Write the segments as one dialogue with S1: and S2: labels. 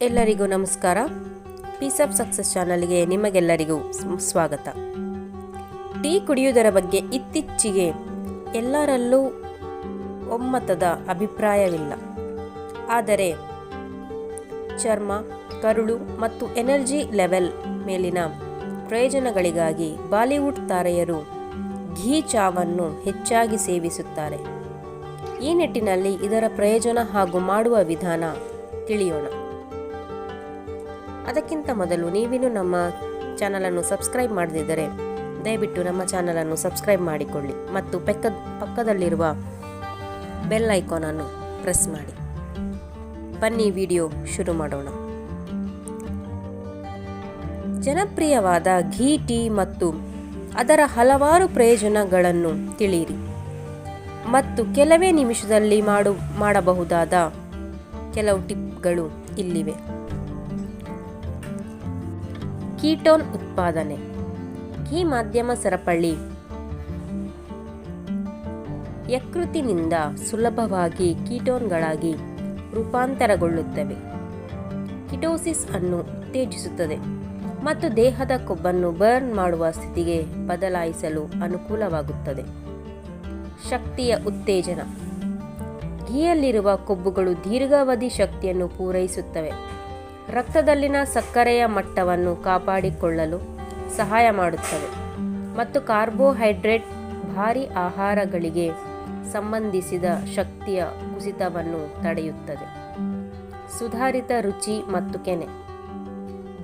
S1: ಎಲ್ಲರಿಗೂ ನಮಸ್ಕಾರ. Piece of success ಚಾನಲ್ಗೆ ನಿಮಗೆಲ್ಲರಿಗೂ ಸ್ವಾಗತ. ಟೀ ಕುಡಿಯುವುದರ ಬಗ್ಗೆ ಇತ್ತೀಚೆಗೆ ಎಲ್ಲರಲ್ಲೂ ಒಮ್ಮತದ ಅಭಿಪ್ರಾಯವಿಲ್ಲ. ಆದರೆ ಚರ್ಮ, ಕರುಳು ಮತ್ತು ಎನರ್ಜಿ ಲೆವೆಲ್ ಮೇಲಿನ ಪ್ರಯೋಜನಗಳಿಗಾಗಿ ಬಾಲಿವುಡ್ ತಾರೆಯರು ಘೀ ಚಾವನ್ನು ಹೆಚ್ಚಾಗಿ ಸೇವಿಸುತ್ತಾರೆ. ಈ ನಿಟ್ಟಿನಲ್ಲಿ ಇದರ ಪ್ರಯೋಜನ ಹಾಗೂ ಮಾಡುವ ವಿಧಾನ ತಿಳಿಯೋಣ. ಅದಕ್ಕಿಂತ ಮೊದಲು ನೀವಿನ್ನು ನಮ್ಮ ಚಾನಲನ್ನು ಸಬ್ಸ್ಕ್ರೈಬ್ ಮಾಡದಿದ್ದರೆ ದಯವಿಟ್ಟು ನಮ್ಮ ಚಾನಲನ್ನು ಸಬ್ಸ್ಕ್ರೈಬ್ ಮಾಡಿಕೊಳ್ಳಿ ಮತ್ತು ಪೆಕ್ಕ ಪಕ್ಕದಲ್ಲಿರುವ ಬೆಲ್ ಐಕಾನನ್ನು ಪ್ರೆಸ್ ಮಾಡಿ. ಬನ್ನಿ ವಿಡಿಯೋ ಶುರು ಮಾಡೋಣ. ಜನಪ್ರಿಯವಾದ ಘೀ, ಟೀ ಮತ್ತು ಅದರ ಹಲವಾರು ಪ್ರಯೋಜನಗಳನ್ನು ತಿಳಿಯಿರಿ. ಮತ್ತು ಕೆಲವೇ ನಿಮಿಷದಲ್ಲಿ ಮಾಡು ಮಾಡಬಹುದಾದ ಕೆಲವು ಟಿಪ್ಗಳು ಇಲ್ಲಿವೆ. ಕೀಟೋನ್ ಉತ್ಪಾದನೆ. ಈ ಮಾಧ್ಯಮ ಸರಪಳಿ. ಯಕೃತಿನಿಂದ ಸುಲಭವಾಗಿ ಕೀಟೋನ್ಗಳಾಗಿ ರೂಪಾಂತರಗೊಳ್ಳುತ್ತವೆ. ಕಿಟೋಸಿಸ್ ಅನ್ನು ಉತ್ತೇಜಿಸುತ್ತದೆ ಮತ್ತು ದೇಹದ ಕೊಬ್ಬನ್ನು ಬರ್ನ್ ಮಾಡುವ ಸ್ಥಿತಿಗೆ ಬದಲಾಯಿಸಲು ಅನುಕೂಲವಾಗುತ್ತದೆ. ಶಕ್ತಿಯ ಉತ್ತೇಜನ. ಘೀಯಲ್ಲಿರುವ ಕೊಬ್ಬುಗಳು ದೀರ್ಘಾವಧಿ ಶಕ್ತಿಯನ್ನು ಪೂರೈಸುತ್ತವೆ. ರಕ್ತದಲ್ಲಿನ ಸಕ್ಕರೆಯ ಮಟ್ಟವನ್ನು ಕಾಪಾಡಿಕೊಳ್ಳಲು ಸಹಾಯ ಮಾಡುತ್ತವೆ ಮತ್ತು ಕಾರ್ಬೋಹೈಡ್ರೇಟ್ ಭಾರಿ ಆಹಾರಗಳಿಗೆ ಸಂಬಂಧಿಸಿದ ಶಕ್ತಿಯ ಕುಸಿತವನ್ನು ತಡೆಯುತ್ತದೆ. ಸುಧಾರಿತ ರುಚಿ ಮತ್ತು ಕೆನೆ.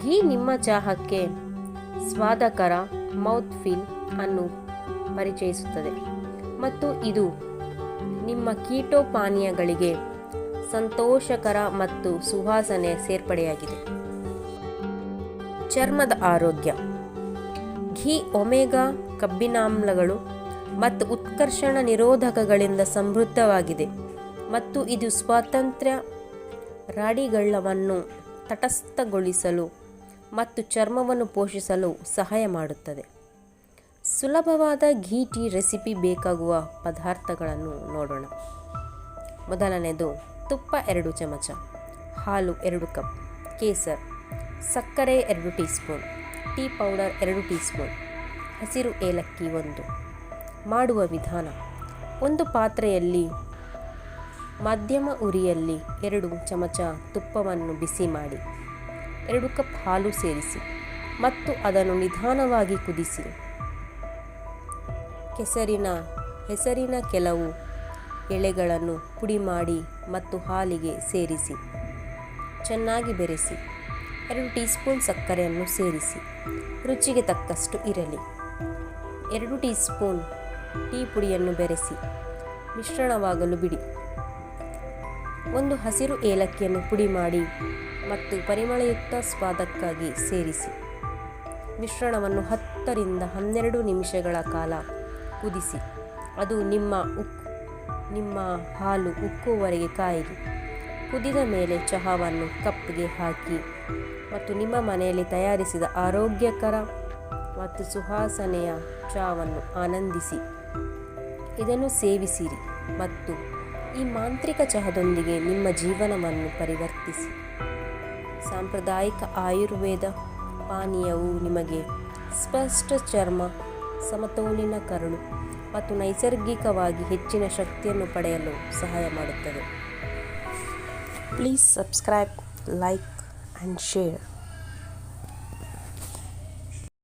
S1: ಘೀ ನಿಮ್ಮ ಚಹಾಕ್ಕೆ ಸ್ವಾದಕರ ಮೌತ್ ಫೀಲ್ ಅನ್ನು ಪರಿಚಯಿಸುತ್ತದೆ ಮತ್ತು ಇದು ನಿಮ್ಮ ಕೀಟೋ ಪಾನೀಯಗಳಿಗೆ ಸಂತೋಷಕರ ಮತ್ತು ಸುವಾಸನೆ ಸೇರ್ಪಡೆಯಾಗಿದೆ. ಚರ್ಮದ ಆರೋಗ್ಯ. ಘೀ ಒಮೆಗಾ ಕಬ್ಬಿನಾಮ್ಲಗಳು ಮತ್ತು ಉತ್ಕರ್ಷಣ ನಿರೋಧಕಗಳಿಂದ ಸಮೃದ್ಧವಾಗಿದೆ ಮತ್ತು ಇದು ಸ್ವಾತಂತ್ರ್ಯ ರಾಡಿಗಳ್ಳವನ್ನು ತಟಸ್ಥಗೊಳಿಸಲು ಮತ್ತು ಚರ್ಮವನ್ನು ಪೋಷಿಸಲು ಸಹಾಯ ಮಾಡುತ್ತದೆ. ಸುಲಭವಾದ ಘೀ ಟೀ ರೆಸಿಪಿ ಬೇಕಾಗುವ ಪದಾರ್ಥಗಳನ್ನು ನೋಡೋಣ. ಮೊದಲನೆಯದು ತುಪ್ಪ ಎರಡು ಚಮಚ, ಹಾಲು ಎರಡು ಕಪ್, ಕೇಸರ್, ಸಕ್ಕರೆ ಎರಡು ಟೀ ಸ್ಪೂನ್ ಟೀ ಪೌಡರ್ ಎರಡು ಟೀ ಸ್ಪೂನ್ ಹಸಿರು ಏಲಕ್ಕಿ ಒಂದು. ಮಾಡುವ ವಿಧಾನ, ಒಂದು ಪಾತ್ರೆಯಲ್ಲಿ ಮಧ್ಯಮ ಉರಿಯಲ್ಲಿ ಎರಡು ಚಮಚ ತುಪ್ಪವನ್ನು ಬಿಸಿ ಮಾಡಿ, ಎರಡು ಕಪ್ ಹಾಲು ಸೇರಿಸಿ ಮತ್ತು ಅದನ್ನು ನಿಧಾನವಾಗಿ ಕುದಿಸಿ. ಕೆಸರಿನ, ಹೆಸರಿನ ಕೆಲವು ಎಳೆಗಳನ್ನು ಪುಡಿ ಮಾಡಿ ಮತ್ತು ಹಾಲಿಗೆ ಸೇರಿಸಿ. ಚೆನ್ನಾಗಿ ಬೆರೆಸಿ. ಎರಡು ಟೀ ಸ್ಪೂನ್ ಸಕ್ಕರೆಯನ್ನು ಸೇರಿಸಿ. ರುಚಿಗೆ ತಕ್ಕಷ್ಟು ಇರಲಿ. ಎರಡು ಟೀ ಸ್ಪೂನ್ ಟೀ ಪುಡಿಯನ್ನು ಬೆರೆಸಿ. ಮಿಶ್ರಣವಾಗಲು ಬಿಡಿ. ಒಂದು ಹಸಿರು ಏಲಕ್ಕಿಯನ್ನು ಪುಡಿ ಮಾಡಿ ಮತ್ತು ಪರಿಮಳಯುಕ್ತ ಸ್ವಾದಕ್ಕಾಗಿ ಸೇರಿಸಿ. ಮಿಶ್ರಣವನ್ನು ಹತ್ತರಿಂದ ಹನ್ನೆರಡು ನಿಮಿಷಗಳ ಕಾಲ ಕುದಿಸಿ. ಅದು ನಿಮ್ಮ ಉಕ್ ನಿಮ್ಮ ಹಾಲು ಉಕ್ಕುವವರೆಗೆ ಕಾಯಿರಿ. ಕುದಿದ ಮೇಲೆ ಚಹಾವನ್ನು ಕಪ್ಗೆ ಹಾಕಿ ಮತ್ತು ನಿಮ್ಮ ಮನೆಯಲ್ಲಿ ತಯಾರಿಸಿದ ಆರೋಗ್ಯಕರ ಮತ್ತು ಸುವಾಸನೆಯ ಚಹಾವನ್ನು ಆನಂದಿಸಿ. ಇದನ್ನು ಸೇವಿಸಿರಿ ಮತ್ತು ಈ ಮಾಂತ್ರಿಕ ಚಹದೊಂದಿಗೆ ನಿಮ್ಮ ಜೀವನವನ್ನು ಪರಿವರ್ತಿಸಿ. ಸಾಂಪ್ರದಾಯಿಕ ಆಯುರ್ವೇದ ಪಾನೀಯವು ನಿಮಗೆ ಸ್ಪಷ್ಟ ಚರ್ಮ, ಸಮತೋಲಿನ ಕರುಳು ಮತ್ತು ನೈಸರ್ಗಿಕವಾಗಿ ಹೆಚ್ಚಿನ ಶಕ್ತಿಯನ್ನು ಪಡೆಯಲು ಸಹಾಯ ಮಾಡುತ್ತದೆ. Please subscribe like and share